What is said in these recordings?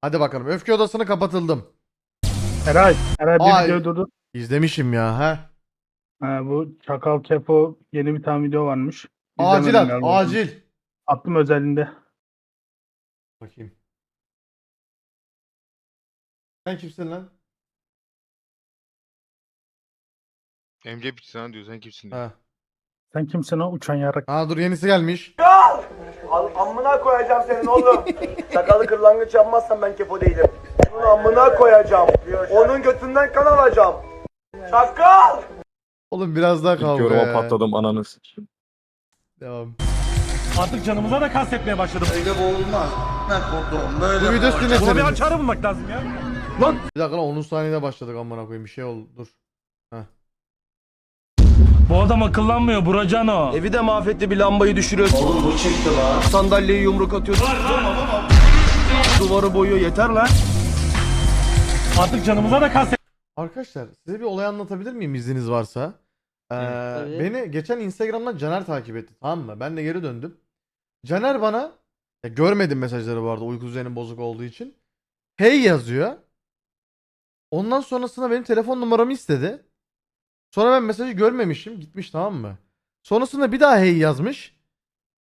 Hadi bakalım. Öfke odasını kapatıldım. Eray, Eray bir Ay. video durdu. İzlemişim ya ha. Ha, bu Çakal Kepo yeni bir tane video varmış. Acil İzlemedim at. galiba. Acil. Attım özelinde. Bakayım. Sen kimsin lan? Emre bitti sana diyor sen kimsin diyor. Ha. Sen kimsin o uçan yarak? Ha dur yenisi gelmiş. Al, amına koyacağım senin oğlum. Sakalı kırlangıç yapmazsan ben kepo değilim. Onun amına koyacağım. Onun götünden kan alacağım. Çakal! Oğlum biraz daha İlk kavga yoruma patladım ananı sikeyim. Devam. Artık canımıza da kastetmeye başladım. Öyle boğulmaz. Ne korktum böyle. Bu video Buna bir dinleselim. açarı bulmak lazım ya. Bir dakika lan 10 saniyede başladık amına koyayım bir şey oldu. Dur. Bu adam akıllanmıyor Buracano. Evi de mahvetti bir lambayı düşürüyor. Oğlum bu çıktı lan. Sandalyeyi yumruk atıyor. Duvarı boyuyor yeter lan. Artık canımıza da kastet. Arkadaşlar size bir olay anlatabilir miyim izniniz varsa? Ee, beni geçen Instagram'dan Caner takip etti tamam mı? Ben de geri döndüm. Caner bana ya görmedim mesajları bu arada uyku düzenim bozuk olduğu için. Hey yazıyor. Ondan sonrasında benim telefon numaramı istedi. Sonra ben mesajı görmemişim. Gitmiş tamam mı? Sonrasında bir daha hey yazmış.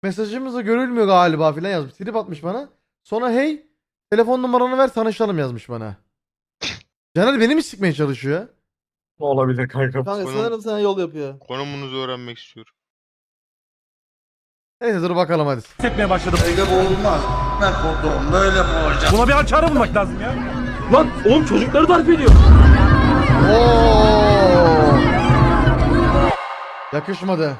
Mesajımız da görülmüyor galiba filan yazmış. Trip atmış bana. Sonra hey telefon numaranı ver tanışalım yazmış bana. Caner beni mi sikmeye çalışıyor? Ne olabilir kanka? Kanka Konum- sanırım sana yol yapıyor. Konumunuzu öğrenmek istiyorum. Neyse dur bakalım hadi. Kastetmeye başladım. Öyle boğulmaz. Ne korktum böyle boğulacağım. Buna bir açarı bulmak lazım ya. Lan oğlum çocukları darp ediyor. Oo! Yakışmadı.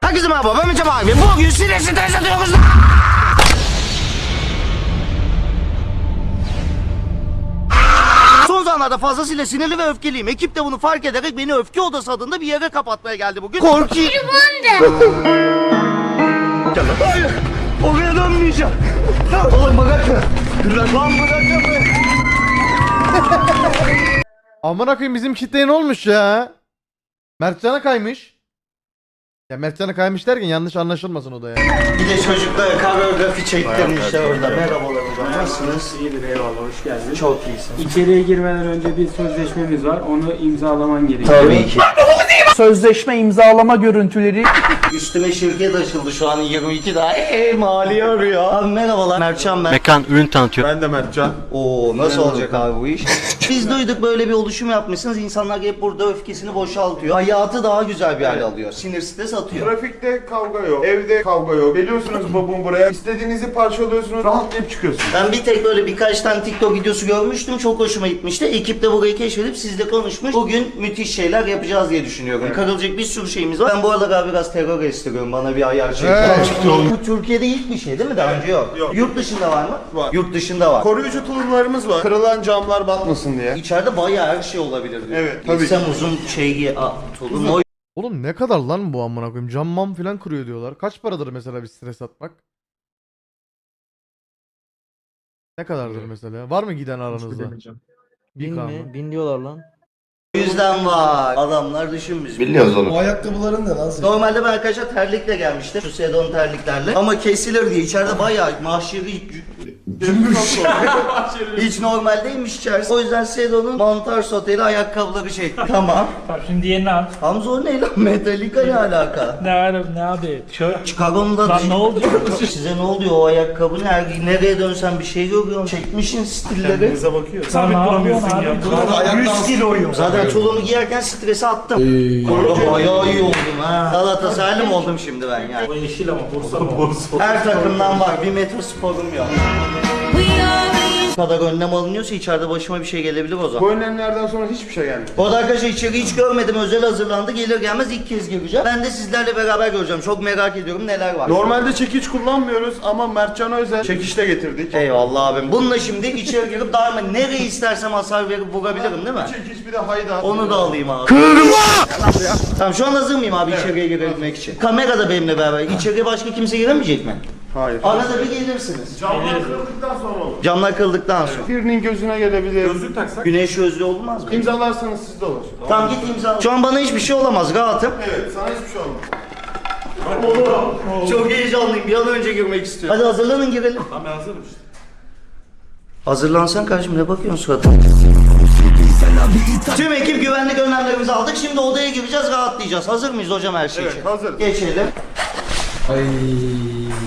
Herkese merhaba ben Mecem abi. Bugün sinir stres atıyoruz. Son zamanlarda fazlasıyla sinirli ve öfkeliyim. Ekip de bunu fark ederek beni öfke odası adında bir yere kapatmaya geldi bugün. Korkuyorum. Hayır. Oraya dönmeyeceğim. Oğlum bırakın. Lan bırakın. Amına koyayım bizim kitleye ne olmuş ya? Mertcan'a kaymış. Ya Mertcan'a kaymış derken yanlış anlaşılmasın o da ya. Bir de çocuklara koreografi çektirmişler orada. Merhabalar hocam. Nasılsınız? İyidir eyvallah hoş geldin. Çok iyisin. İçeriye girmeden önce bir sözleşmemiz var. Onu imzalaman gerekiyor. Tabii ki. Sözleşme imzalama görüntüleri. Üstüme şirket açıldı şu an 22 daha. Eee mali arıyor. Abi merhabalar. Mertcan ben. Mekan ürün tanıtıyor. Ben de Mertcan. Oo nasıl olacak abi bu iş? Biz duyduk böyle bir oluşum yapmışsınız. İnsanlar hep burada öfkesini boşaltıyor. Hayatı daha güzel bir hale alıyor. Sinir stres atıyor. Trafikte kavga yok, evde kavga yok. Geliyorsunuz babam buraya, istediğinizi parçalıyorsunuz, rahatlayıp çıkıyorsunuz. Ben bir tek böyle birkaç tane TikTok videosu görmüştüm. Çok hoşuma gitmişti. Ekip de burayı keşfedip sizle konuşmuş. Bugün müthiş şeyler yapacağız diye düşünüyorum. Kırılacak bir sürü şeyimiz var. Ben bu arada abi biraz terör estiriyorum. Bana bir ayar çekin. Bu Türkiye'de ilk bir şey değil mi? Daha önce yok. Yok. Yurt dışında var mı? Var. Yurt dışında var. Koruyucu tulumlarımız var. Kırılan camlar batmasın diye. İçeride bayağı her şey olabilir diyor. Evet, tabii Gitsem uzun şey a, tulum o Oğlum ne kadar lan bu amına koyayım? Cam mam filan kırıyor diyorlar. Kaç paradır mesela bir stres atmak? Ne kadardır mesela? Var mı giden aranızda? Bir Bin kan mi? Bin diyorlar lan. Yüzden var. Adamlar düşünmüş. Biliyoruz oğlum. O ayakkabıların da nasıl? Normalde ben arkadaşlar terlikle gelmiştim. Şu sedon terliklerle. Ama kesilir diye içeride bayağı mahşeri Cümbüş. Hiç normal değilmiş içerisi. O yüzden Sedon'un mantar soteli ayakkabıları şey. Tamam. Tamam şimdi yerini al. Hamza o ne lan? Metallica ne alaka? Ne var ne abi? Şöyle. Onu da Lan ne oldu? Size ne oluyor o ayakkabı ne? Her, nereye dönsen bir şey görüyorum. Çekmişin stilleri. Sabit duramıyorsun ya. 100 kiloyum. Zaten çoluğumu giyerken stresi attım. Kanka bayağı iyi oldum ha. Galatasaraylı mı oldum şimdi ben yani? O yeşil ama Bursa mı? Her takımdan var. Bir metro sporum yok. Kadar önlem alınıyorsa içeride başıma bir şey gelebilir o zaman. Bu önlemlerden sonra hiçbir şey gelmedi. Bu arada arkadaşlar içeri hiç görmedim. Özel hazırlandı. Gelir gelmez ilk kez gireceğim. Ben de sizlerle beraber göreceğim. Çok merak ediyorum neler var. Normalde çekiç kullanmıyoruz ama Mertcan'a özel çekişle getirdik. Eyvallah abim. Bununla şimdi içeri girip darma nereye istersem hasar verip vurabilirim değil mi? Çekiç bir de hayda. Onu da alayım abi. Tamam şu an hazır mıyım abi içeriye girebilmek için? Kamera da benimle beraber. İçeriye başka kimse giremeyecek mi? Hayır. Arada bir gelirsiniz. Camlar kırıldıktan sonra olur. Camlar kırıldıktan sonra. Birinin gözüne gelebilir. Gözlük taksak. Güneş gözlüğü olmaz mı? İmzalarsanız sizde olur. Tamam git imzala. Şu an bana hiçbir şey olamaz rahatım. Evet, sana hiçbir şey olmaz. Çok heyecanlıyım bir an önce girmek istiyorum. Hadi hazırlanın girelim. Tamam hazırım işte. Hazırlansan kardeşim ne bakıyorsun suratına? Tüm ekip güvenlik önlemlerimizi aldık. Şimdi odaya gireceğiz, rahatlayacağız. Hazır mıyız hocam her şey için? Evet hazır. Geçelim.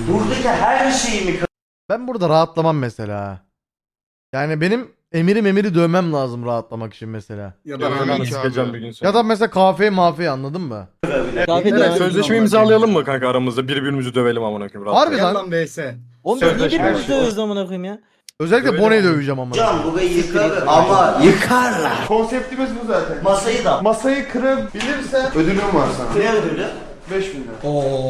Buradaki her şeyi mi Ben burada rahatlamam mesela. Yani benim emiri memiri dövmem lazım rahatlamak için mesela. Ya da iki sıkacağım bir gün sonra. Ya da mesela kahve mafi anladın mı? Evet, sözleşme imzalayalım mı kanka aramızda? Birbirimizi dövelim amına koyayım. rahat. Harbi lan. Oğlum biz niye Sözleşme birbirimizi her şey. dövüyoruz amına koyayım ya? Özellikle Öyle Bone'yi oldu. döveceğim ama. Hocam burayı yıkarlar ama yıkarlar. Konseptimiz bu zaten. Masayı da. Masayı kırabilirsen ödülüm var sana. Ne ödülü? 5000 lira.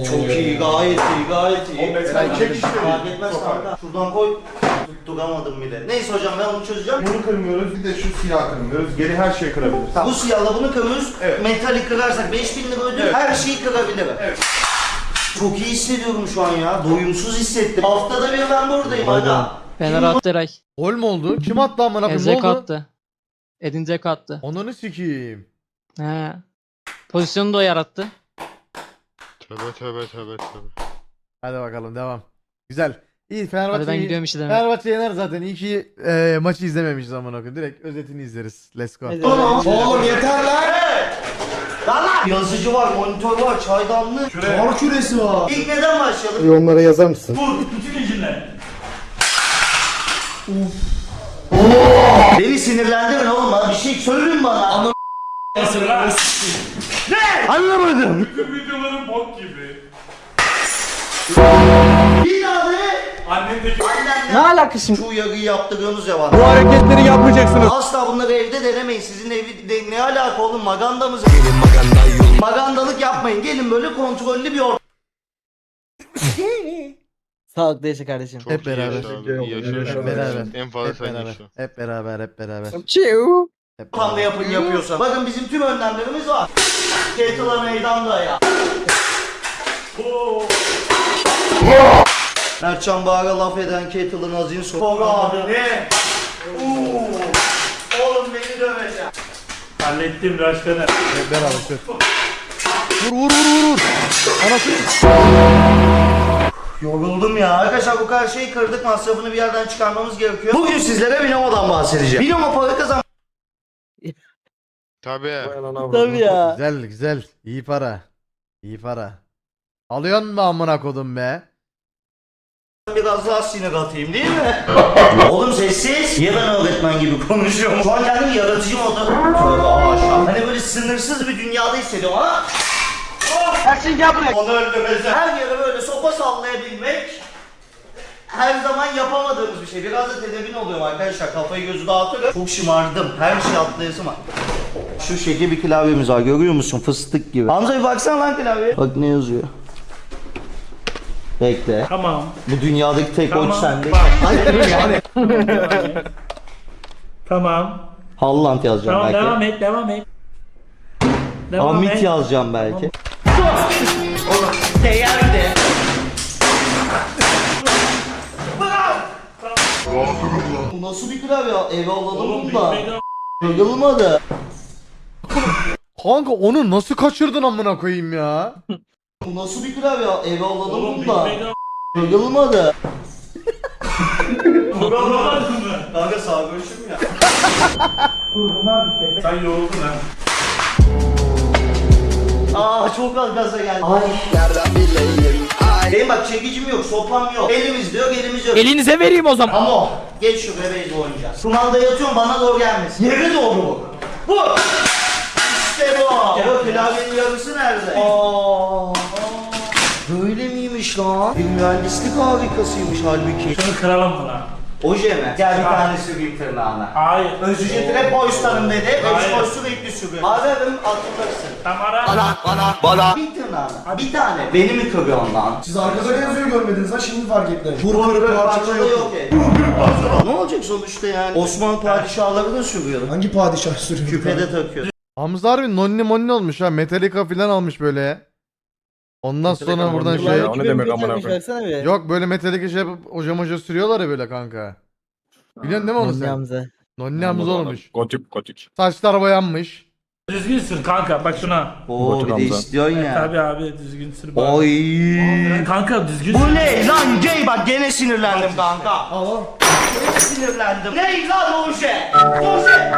Çok iyi, gayet iyi, gayet iyi. Sen çek işte. Fark etmez kanka. Şuradan koy. Tutturamadım bile. Neyse hocam ben onu çözeceğim. Bunu kırmıyoruz bir de şu siyah kırmıyoruz. Geri her şeyi kırabiliriz. Bu siyahla bunu kırıyoruz. Evet. Metali kırarsak 5000 lira ödül. Evet. Her şeyi kırabilirim. Evet. Çok iyi hissediyorum şu an ya. Doyumsuz hissettim. Haftada bir ben buradayım aga. Fener attı. Gol mü oldu? Kim attı amına koyayım? Ne Ezek oldu? attı. Edin Dzeko attı. Ananı sikeyim. He. Pozisyonu da o yarattı. Tövbe tövbe tövbe tövbe. Hadi bakalım devam. Güzel. İyi Hadi Fenerbahçe. ben gidiyorum işte demek. Fenerbahçe yener zaten. İyi ki e, maçı izlememişiz amına koyayım. Direkt özetini izleriz. Let's go. Oğlum yeter lan. Lan lan! Yazıcı var, monitör var, çaydanlık. Kar küresi var. İlk neden başlayalım? Yorumlara yazar mısın? Beni sinirlendirme oğlum bir şey söyleyin bana. Anam Ne? Anlamadım. Videoların bok gibi. Bir daha de. Annemdeki Annemle Ne alakası şimdi? şu uyarıyı yaptırıyorsunuz ya bana. Bu hareketleri yapmayacaksınız. Asla bunları evde denemeyin. Sizin evi de, ne alaka oğlum maganda mı? Magandalık yapmayın. Gelin böyle kontrollü bir ortam. Sağlıklı yaşa kardeşim. Çok Hep beraber. Hep beraber. Hep beraber. yaşa. Hep beraber. Hep beraber. Çiu. Beraber. yapın yapıyorsa. Bakın bizim tüm önlemlerimiz var. Kettle'a meydanda ya. Mertcan Bağır'a laf eden Kettle'ın azin sonu. Bora abi ne? Uuu. Oğlum beni dövecek. hallettim Raşkan'ı. Hep beraber. Sür. Vur vur vur vur vur. Anasını. Yoruldum ya. Arkadaşlar bu kadar şeyi kırdık masrafını bir yerden çıkarmamız gerekiyor. Bugün sizlere Binomo'dan bahsedeceğim. Binomo para kazan Tabii. Tabii ya. Güzel güzel. İyi para. İyi para. Alıyorsun mu amına kodum be? biraz daha sinir atayım değil mi? Oğlum sessiz. Niye ben öğretmen gibi konuşuyorum? Şu an kendimi yaratıcı. Tövbe aşağı. Hani böyle sınırsız bir dünyada hissediyorum ama... Her şeyi gel buraya. Onu öldürmesi. Her yere böyle sopa sallayabilmek... Her zaman yapamadığımız bir şey. Biraz da tedirgin oluyorum arkadaşlar. Kafayı gözü dağıtıyorum. Çok şımardım. Her şey atlayasım var. Şu şekil bir klavyemiz var. Görüyor musun? Fıstık gibi. Hamza bir baksana lan klavyeye. Bak ne yazıyor. Bekle. Tamam. Bu dünyadaki tek Tamam. oç sende. Hayır yani. Tamam. Halland yazacağım Tamam belki. devam et devam et. Devam Amit et. yazacağım belki. Oğlum değerli. Bu nasıl bir klavye? Eve alalım bunu da. Kırılmadı. Kanka onu nasıl kaçırdın amına koyayım ya? Bu nasıl bir klavye? Eve alalım Oğlum bunu da. bitmedi. Kırılmadı. Kuramadın mı? Kanka sağ görüşüm ya. Sen yoruldun ha. Aa çok az gaza geldi. Ay. Benim bak çekicim yok, sopam yok. Elimiz diyor, elimiz yok. Elinize vereyim o zaman. Ama o. Geç şu bebeği oynayacağız. Kumanda yatıyorum bana doğru gelmesin. Yere doğru bu. Bu. İşte bu. Ya klavyenin yarısı nerede? Aa. Böyle miymiş lan? Bir mühendislik harikasıymış halbuki. Şunu kıralım mı lan? Oje mi? Gel bir tane süreyim tırnağına. Hayır. Özücü hep boystanım dedi. Hep Hayır. boy sürekli sürüyor. Ararım atılırsın. Tam ara. Bana, bana. Bir tırnağına. Bir tane. Beni mi kırıyorsun lan? Siz arkada ne yazıyor görmediniz ha şimdi fark ettim. Vur Vur kır parçala parçada yok. yok et. ne olacak sonuçta yani? Osmanlı padişahları da sürüyor. Hangi padişah sürüyor? Küpede takıyor. Hamza harbi nonni monni olmuş ha. Metallica falan almış böyle. Ondan sonra buradan şey... ya. O ne demek amına koyayım? Bir. Yok böyle Metallica şey yapıp oja moja sürüyorlar ya böyle kanka. Biliyorsun değil mi onu Nonni sen? Hamza. Nonni Hamza olmuş. Gotik gotik. Saçlar boyanmış. Düzgün sür kanka bak şuna. Oo bir de Hamza. istiyorsun ya. Tabii abi düzgün sür. bak. Oy. Kanka düzgün Bu ne lan gay bak gene sinirlendim kanka. Gene sinirlendim. Ne lan oje? Oje.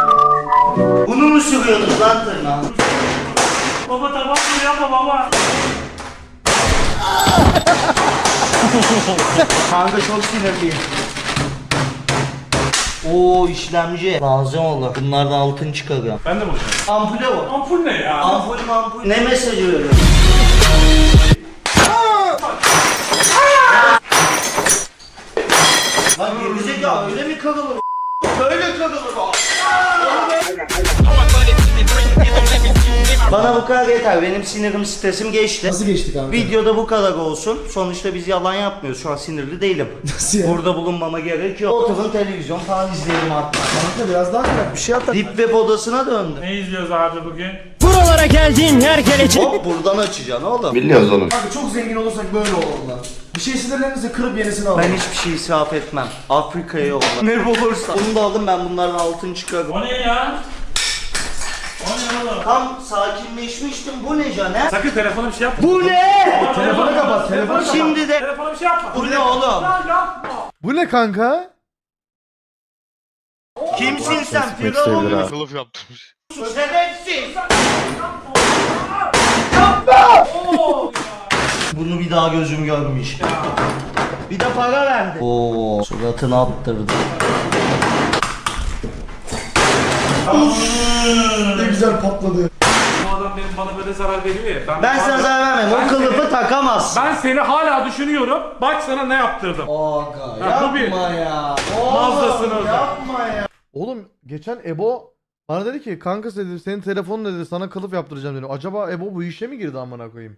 Bunu mu sürüyorsunuz lan tırnağa? Baba tamam mı yapma baba. Kanka çok sinirliyim. Oo işlemci. Lazım olur. Bunlardan altın çıkarıyor. Ben de bakıyorum. Ampule bu. Ampul ne ya? Ampul mampul. Ne mesajı veriyor? Lan gerizekalı öyle mi kırılır? Böyle kırılır Bana bu kadar yeter. Benim sinirim stresim geçti. Nasıl geçti kanka? Videoda bu kadar olsun. Sonuçta biz yalan yapmıyoruz. Şu an sinirli değilim. Nasıl Burada bulunmama gerek yok. Oturun televizyon falan izleyelim hatta. Kanka biraz daha bir şey at. Deep web odasına döndüm. Ne izliyoruz abi bugün? Buralara geldin her geleceğin. Hop buradan açacaksın oğlum. Abi çok zengin olursak böyle olur lan. Bir şey sinirlerinizi kırıp yenisini alın. Ben hiçbir şey israf etmem. Afrika'ya yolla. ne bulursa. Bunu da aldım ben bunlardan altın çıkarım. O ne ya? Tam sakinleşmiştim. Bu ne Caner? Sakın telefona bir şey yapma. Bu ne? Telefonu kapat, telefonu kapat. Şimdi de Telefona bir şey yapma. bu ne oğlum? Lan yapma. Bu ne kanka? Kimsin sen? Sıkmak Firavun isteyebilir ha. musun? Kılıf yaptırmış. Şerefsiz. Oo. Bunu bir daha gözüm görmüş. Bir de para verdi. Oo, suratını attırdı. Ne güzel patladı. Bu adam benim bana böyle zarar veriyor ya. Ben sana zarar vermem. O Ben kılıfı seni- takamazsın. Ben seni hala düşünüyorum. Bak sana ne yaptırdım. Aga Ya bu bir- yapma ya. Mazdasını Oğlum özel. yapma ya. Oğlum geçen Ebo bana dedi ki kanka dedi senin telefonun dedi sana kılıf yaptıracağım dedi. Acaba Ebo bu işe mi girdi amına koyayım?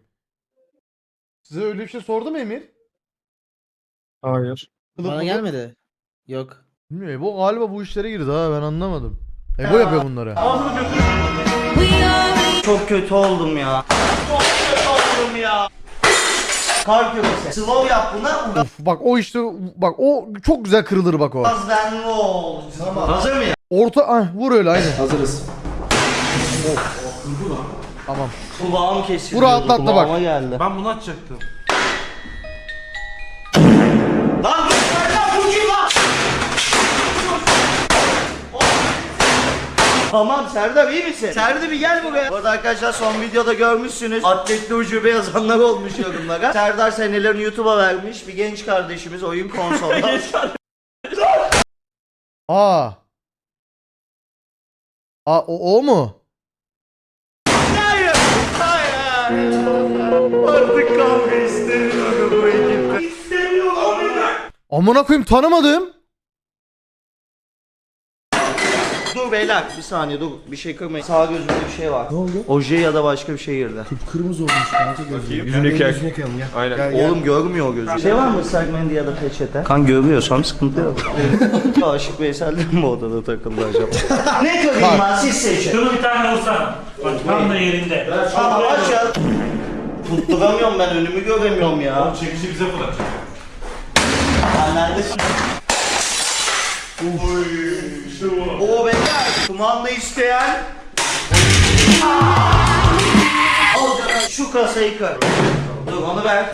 Size öyle bir şey sordu mu Emir? Hayır. Kılıf Bana mılıf? gelmedi. Yok. Bilmiyorum Ebo galiba bu işlere girdi ha ben anlamadım. Ebo yapıyor bunları. Çok kötü oldum ya. Çok kötü oldum ya. Kar küresi. Slow yap buna. Of bak o işte bak o çok güzel kırılır bak o. Denli ol. Hazır mıyım? Orta ah vur öyle aynen. Hazırız. Tamam. Kulağım kesiliyor. Vur atlattı bak. Kulağıma geldi. Ben bunu açacaktım. Tamam Serdar iyi misin? Serdar bir gel buraya. Bu arada arkadaşlar son videoda görmüşsünüz. Atletli ucube yazanlar olmuş yorumlara. Serdar senelerini YouTube'a vermiş. Bir genç kardeşimiz oyun konsolda. Aa. Aa o, o mu? Hayır! Hayır! Artık kavga istemiyorum bu ekipte. İstemiyorum. Amına koyayım tanımadım. Dur beyler bir saniye dur bir şey kırmayın. Sağ gözümde bir şey var. Ne oldu? Oje ya da başka bir şey girdi. Kırmızı olmuş kanka gözü. Yüzünü yak. Yüzünü yıkayalım gel. Aynen. Gel, gel. Oğlum görmüyor o gözü. Şey var mı ıslak mendil ya da peçete? Kan görmüyorsam sıkıntı yok. Aşık Veysel de mi odada takıldı acaba? ne kırayım ben siz seçin. Şunu bir tane vursana. Bak tam da yerinde. Tamam aç ya. Tutturamıyorum ben önümü göremiyorum ya. Çekişi bize fırlatacak. Ben neredesin? İşte bu. Oo beyler kumanda isteyen Al canım şu kasayı kır. Dur onu ver.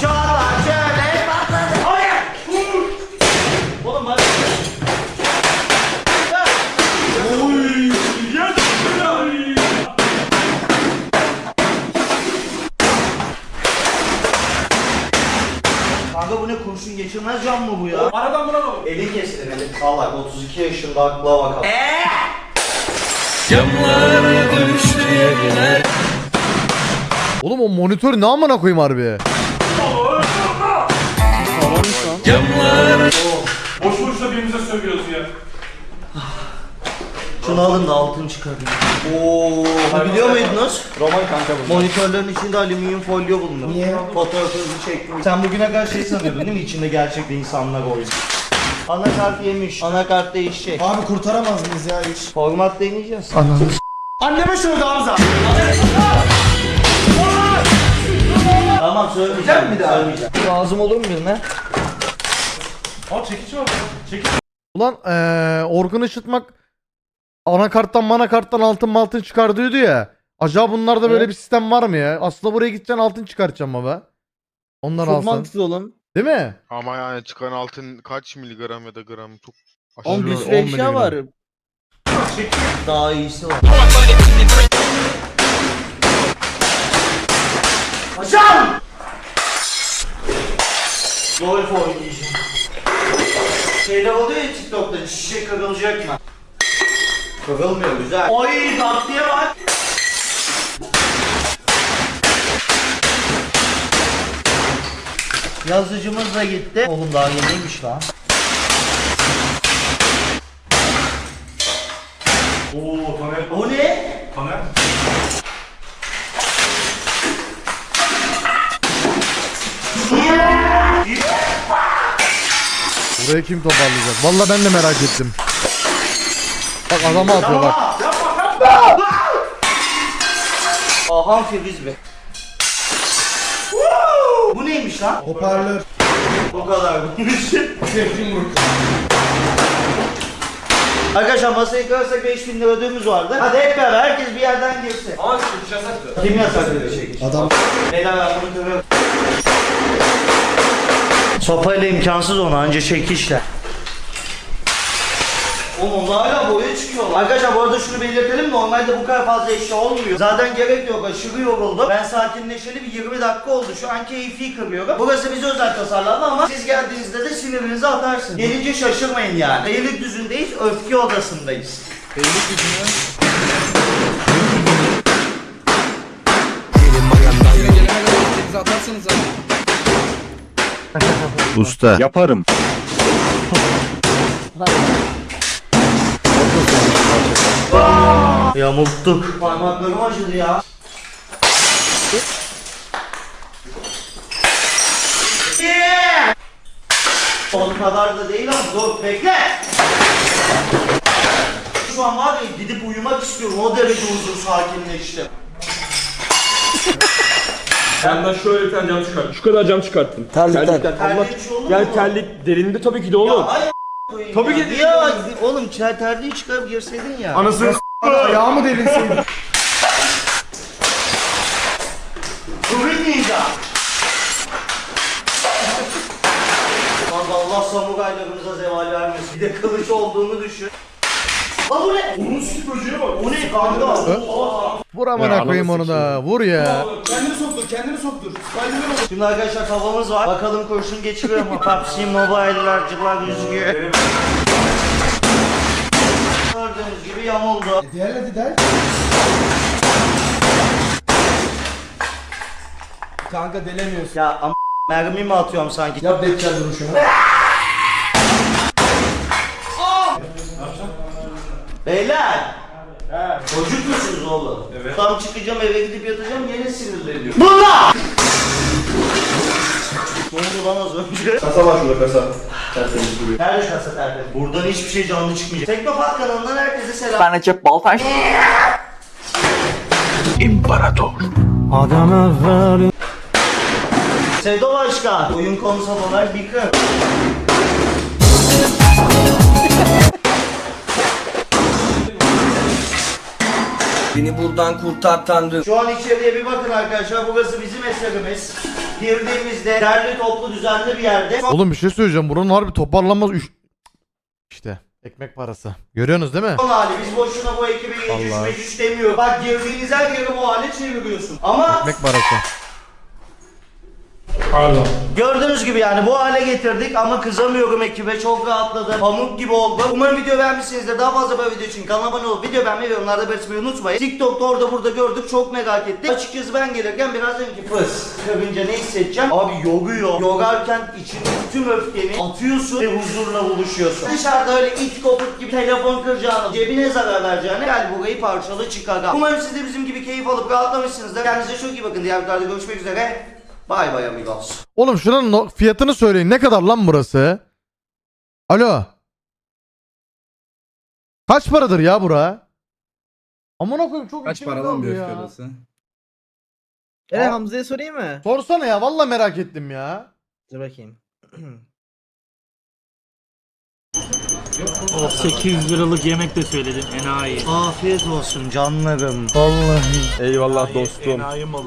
Çağla şöyle patladı Hayır Vur. Oğlum hadi Oy. Yes. Kanka bu ne kurşun geçirmez cam mı bu ya? Aradan buna doğru. Elin kesilir elin Salak 32 yaşında akla bakalım Oğlum o monitör ne amına koyayım harbi? Boş boşuna birbirimize sövüyoruz ya. Şunu alın da altın çıkarın Oo, biliyor muydunuz? Roman kanka bu. Monitörlerin içinde alüminyum folyo bulunur. Niye? Fotoğrafınızı çektim. Sen bugüne kadar şey sanıyordun değil mi? İçinde gerçekte insanlar oynuyor. Anakart yemiş. Anakart değişecek. Abi kurtaramaz mıyız ya hiç? Format deneyeceğiz. Anneme şöyle Hamza. Tamam söylemeyeceğim. bir daha? Söylemeyeceğim. Lazım olur mu birine? Aa çekiç var. Çekiç. Ulan eee Orkun Işıtmak anakarttan manakarttan altın altın çıkar diyordu ya. Acaba bunlarda böyle bir sistem var mı ya? Aslında buraya gideceksin altın çıkartacağım baba. Ondan alsın. oğlum. Değil mi? Ama yani çıkan altın kaç miligram ya da gram çok On aşırı. bir sürü eşya var. Daha iyisi var. Golf oynayacağım. Şeyler oluyor ya TikTok'ta şişe kırılacak mı? Kırılmıyor güzel. Oy tatlıya bak. Yazıcımız da gitti. Oğlum daha yeniymiş lan. Oo Taner. O ne? Taner. Burayı kim toparlayacak? Vallahi ben de merak ettim. Bak adamı atıyor bak. Ahan Filiz Bey. Bu neymiş lan? Hoparlör. O kadar Arkadaşlar masayı kırarsak 5000 lira ödüğümüz vardı. Hadi hep beraber herkes bir yerden girsin. Ama çekiş yasaktı. Kim yasakladı çekiş? Adam. Beyler ben bunu kırıyorum. Sopayla imkansız onu anca çekişle. Oğlum hala boya çıkıyor. Arkadaşlar bu arada şunu belirtelim normalde bu kadar fazla eşya olmuyor. Zaten gerek yok aşırı yoruldum. Ben sakinleşeli bir 20 dakika oldu. Şu an keyfi kırıyorum. Burası bize özel tasarlandı ama siz geldiğinizde de sinirinizi atarsınız. Gelince şaşırmayın yani. Beylikdüzü'ndeyiz, öfke odasındayız. Usta. Yaparım. Yamulttuk. Parmaklarım acıdı ya. O kadar da değil ama dur bekle. Şu an var ya gidip uyumak istiyorum. O derece huzur sakinleşti. Benden şöyle bir tane cam çıkarttım. Şu kadar cam çıkarttım. Terlikten. Allah. Terlik bir şey olur mu? Yani terlik derinde tabii ki de Ya oğlum. hayır koyayım Tabii ya. ki de- Ya oğlum çay terliği çıkarıp girseydin ya. Anasını s***ına ayağımı delinseydi. Kuvvet ninja. Kanka Allah samuraylarımıza zeval vermesin. Bir de kılıç olduğunu düşün. Lan bu ne? Onun süt böceği var. O ne kanka? Vur amına koyayım onu da. Vur ya. kendini soktur, kendini soktur. Spiderman ol. Şimdi arkadaşlar kafamız var. Bakalım kurşun geçiriyor mu? PUBG Mobile'larcılar yüzüyor. Gördüğünüz gibi yamuldu. Diğer hadi der. Kanka delemiyorsun. Ya am mermi mi atıyorum sanki? Yap Deccal duruşunu. Beyler! Çocuk musunuz oğlum? Evet. Tam çıkacağım eve gidip yatacağım yine sinirleniyorum. Bunlar! ne oldu lan az önce? Kasa var şurada kasa. Tertemiz duruyor. Nerede kasa tertemiz? Buradan hiçbir şey canlı çıkmayacak. Teknopat kanalından herkese selam. Ben Recep Baltaş. Sevda Başkan. Oyun konsol olarak bir kır. Beni buradan kurtar Tanrım. Şu an içeriye bir bakın arkadaşlar. Burası bizim eserimiz. Girdiğimizde derli toplu düzenli bir yerde. Oğlum bir şey söyleyeceğim. Buranın harbi toparlanmaz. Üç... İşte ekmek parası. Görüyorsunuz değil mi? Son hali biz boşuna bu ekibe geçiş Vallahi. mecüş demiyor. Bak girdiğiniz her yeri bu hale çeviriyorsun. Ama Ekmek parası. Pardon. gördüğünüz gibi yani bu hale getirdik ama kızamıyorum ekibe çok rahatladım. Pamuk gibi oldu. Umarım video beğenmişsinizdir. Daha fazla böyle video için kanala abone olup video beğenmeyi ve yorumlarda belirtmeyi unutmayın. TikTok'ta orada burada gördük çok merak ettik. Açıkçası ben gelirken biraz dedim fıs. Kırınca ne hissedeceğim? Abi yoruyor. Yorarken içindeki tüm öfkeni atıyorsun ve huzurla buluşuyorsun. Dışarıda öyle it kopuk gibi telefon kıracağını, cebine zarar vereceğini gel burayı parçalı çıkar. Umarım siz de bizim gibi keyif alıp rahatlamışsınızdır. Kendinize çok iyi bakın. Diğer videolarda görüşmek üzere. Bay bay amigos. Oğlum şuranın no- fiyatını söyleyin. Ne kadar lan burası? Alo. Kaç paradır ya bura? Amına koyayım çok Kaç içime para lan kaldı bir ya. öfke? Aa. Hamza'ya sorayım mı? Sorsana ya valla merak ettim ya. Dur bakayım. Of 800 liralık yemek de söyledim enayi. Afiyet olsun canlarım. Vallahi. Eyvallah dostum.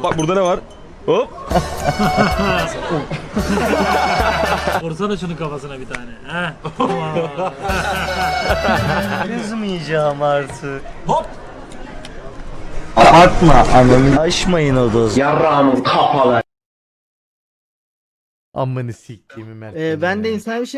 Bak burada ne var? Hop. Vursana şunun kafasına bir tane. Heh. Kızmayacağım artık. Hop. Abartma ananı. Aşmayın o dozu. Amını siktiğimi Mert. Ee, ben de insan bir şey